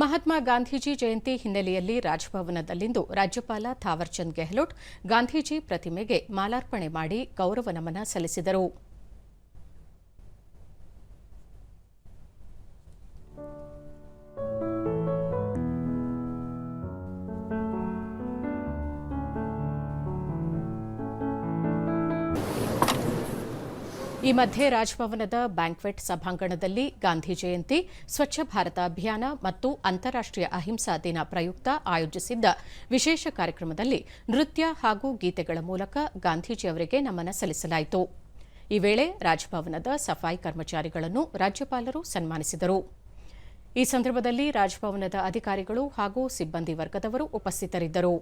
ಮಹಾತ್ಮ ಗಾಂಧೀಜಿ ಜಯಂತಿ ಹಿನ್ನೆಲೆಯಲ್ಲಿ ರಾಜಭವನದಲ್ಲಿಂದು ರಾಜ್ಯಪಾಲ ಥಾವರ್ಚಂದ್ ಗೆಹ್ಲೋಟ್ ಗಾಂಧೀಜಿ ಪ್ರತಿಮೆಗೆ ಮಾಲಾರ್ಪಣೆ ಮಾಡಿ ಗೌರವ ನಮನ ಸಲ್ಲಿಸಿದರು. ಈ ಮಧ್ಯೆ ರಾಜಭವನದ ಬ್ಯಾಂಕ್ವೆಟ್ ಸಭಾಂಗಣದಲ್ಲಿ ಗಾಂಧಿ ಜಯಂತಿ, ಸ್ವಚ್ಛ ಭಾರತ ಅಭಿಯಾನ ಮತ್ತು ಅಂತಾರಾಷ್ಟೀಯ ಅಹಿಂಸಾ ದಿನ ಪ್ರಯುಕ್ತ ಆಯೋಜಿಸಿದ್ದ ವಿಶೇಷ ಕಾರ್ಯಕ್ರಮದಲ್ಲಿ ನೃತ್ಯ ಹಾಗೂ ಗೀತೆಗಳ ಮೂಲಕ ಗಾಂಧೀಜಿ ಅವರಿಗೆ ನಮನ ಸಲ್ಲಿಸಲಾಯಿತು. ಈ ವೇಳೆ ರಾಜಭವನದ ಸಫಾಯಿ ಕರ್ಮಚಾರಿಗಳನ್ನು ರಾಜ್ಯಪಾಲರು ಸನ್ಮಾನಿಸಿದರು. ಈ ಸಂದರ್ಭದಲ್ಲಿ ರಾಜಭವನದ ಅಧಿಕಾರಿಗಳು ಹಾಗೂ ಸಿಬ್ಬಂದಿ ವರ್ಗದವರು ಉಪಸ್ಥಿತರಿದ್ದರು.